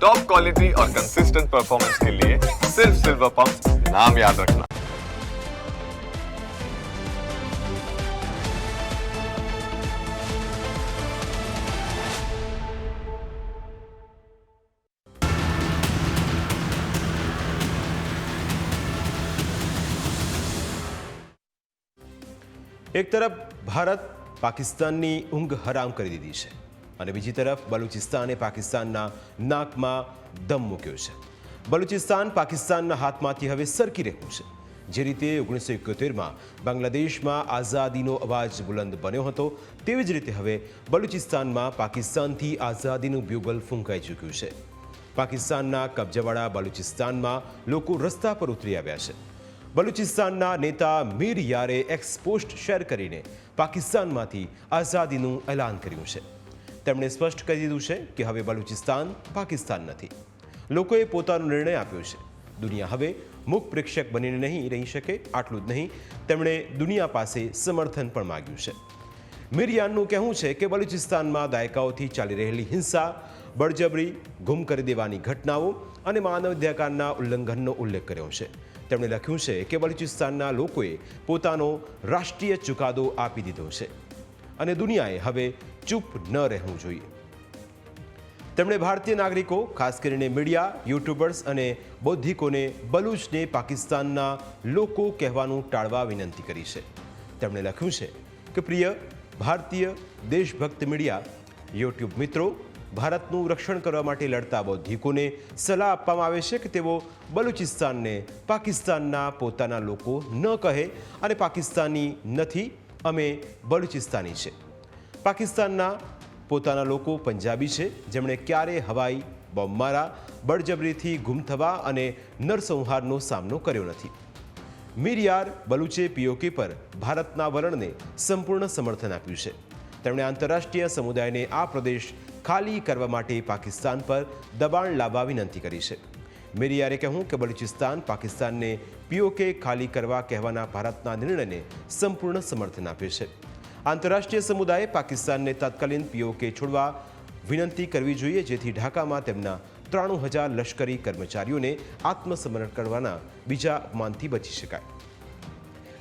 Top quality और consistent performance के लिए सिर्फ सिल्वर पंप नाम याद रखना એક તરફ ભારત પાકિસ્તાનની ઊંઘ હરામ કરી દીધી છે અને બીજી તરફ બલુચિસ્તાને પાકિસ્તાનના નાકમાં દમ મૂક્યો છે. બલુચિસ્તાન પાકિસ્તાનના હાથમાંથી હવે સરકી રહ્યું છે. જે રીતે ઓગણીસો એકોતેરમાં બાંગ્લાદેશમાં આઝાદીનો અવાજ બુલંદ બન્યો હતો, તેવી જ રીતે હવે બલુચિસ્તાનમાં પાકિસ્તાનથી આઝાદીનું બ્યુગલ ફૂંકાઈ ચૂક્યું છે. પાકિસ્તાનના કબજાવાળા બલુચિસ્તાનમાં લોકો રસ્તા પર ઉતરી આવ્યા છે. બલુચિસ્તાનના નેતા મીર યારે એક્સ પોસ્ટ શેર કરીને પાકિસ્તાનમાંથી આઝાદીનું એલાન કર્યું છે. તેમણે સ્પષ્ટ કરી દીધું છે કે હવે બલુચિસ્તાન પાકિસ્તાન નથી. લોકોએ પોતાનો નિર્ણય આપ્યો છે. દુનિયા હવે મુખ પ્રેક્ષક બનીને નહીં રહી શકે આટલું જ નહીં, તેમણે દુનિયા પાસે સમર્થન પણ માગ્યું છે. મિરિયાનનું કહેવું છે કે બલુચિસ્તાનમાં દાયકાઓથી ચાલી રહેલી હિંસા, બળજબરી, ગુમ કરી દેવાની ઘટનાઓ અને માનવાધિકારના ઉલ્લંઘનનો ઉલ્લેખ કર્યો છે. તેમણે લખ્યું છે કે બલુચિસ્તાનના લોકોએ પોતાનો રાષ્ટ્રીય ચુકાદો આપી દીધો છે. અને દુનિયાએ હવે ચૂપ ન રહેવું જોઈએ. તેમણે ભારતીય નાગરિકો, ખાસ કરીને મીડિયા, યુટ્યુબર્સ અને બૌદ્ધિકોને બલુચને પાકિસ્તાનના લોકો કહેવાનું ટાળવા વિનંતી કરી છે. તેમણે લખ્યું છે કે, પ્રિય ભારતીય દેશભક્ત મીડિયા, યુટ્યુબ મિત્રો, ભારતનું રક્ષણ કરવા માટે લડતા બૌદ્ધિકોને સલાહ આપવામાં આવે છે કે તેઓ બલુચિસ્તાનને પાકિસ્તાનના પોતાના લોકો ન કહે અને પાકિસ્તાની નથી અમે બલુચિસ્તાની છે. પાકિસ્તાનના પોતાના લોકો પંજાબી છે. જેમણે ક્યારે હવાઈ બોમ્બમારા, બળજબરીથી ગુમ થવા અને નરસંહારનો સામનો કર્યો નથી. મીરિયાર બલુચે પીઓકે પર ભારતના વલણને સંપૂર્ણ સમર્થન આપ્યું છે. તેમણે આંતરરાષ્ટ્રીય સમુદાયને આ પ્રદેશ ખાલી કરવા માટે પાકિસ્તાન પર દબાણ લાવવા વિનંતી કરી છે. મીરિયારે કહ્યું કે બલુચિસ્તાન પાકિસ્તાનને પીઓકે ખાલી કરવા કહેવાના ભારતના નિર્ણયને સંપૂર્ણ સમર્થન આપ્યું છે. આંતરરાષ્ટ્રીય સમુદાયે પાકિસ્તાનને તાત્કાલિન પીઓકે છોડવા વિનંતી કરવી જોઈએ, જેથી ઢાકામાં તેમના ત્રાણું હજાર લશ્કરી કર્મચારીઓને આત્મસમર્પણ કરવાના બીજા અપમાનથી બચી શકાય.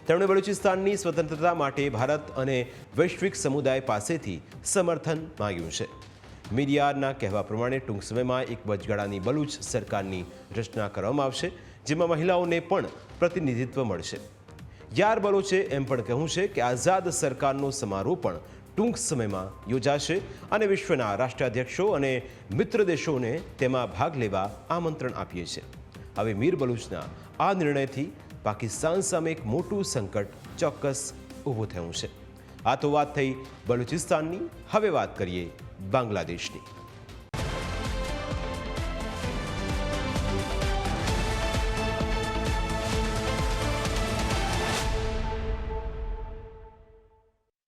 તેમણે બલુચિસ્તાનની સ્વતંત્રતા માટે ભારત અને વૈશ્વિક સમુદાય પાસેથી સમર્થન માંગ્યું છે. મીડિયાના કહેવા પ્રમાણે ટૂંક સમયમાં એક વચગાળાની બલુચ સરકારની રચના કરવામાં આવશે, જેમાં મહિલાઓને પણ પ્રતિનિધિત્વ મળશે. યાર બલોચે એમ પણ કહ્યું છે કે આઝાદ સરકારનો સમારોહ પણ ટૂંક સમયમાં યોજાશે અને વિશ્વના રાષ્ટ્રાધ્યક્ષો અને મિત્ર દેશોને તેમાં ભાગ લેવા આમંત્રણ આપીએ છીએ. હવે મીર બલુચના આ નિર્ણયથી પાકિસ્તાન સામે એક મોટું સંકટ ચોક્કસ ઊભું થયું છે. આ તો વાત થઈ બલુચિસ્તાનની. હવે વાત કરીએ બાંગ્લાદેશની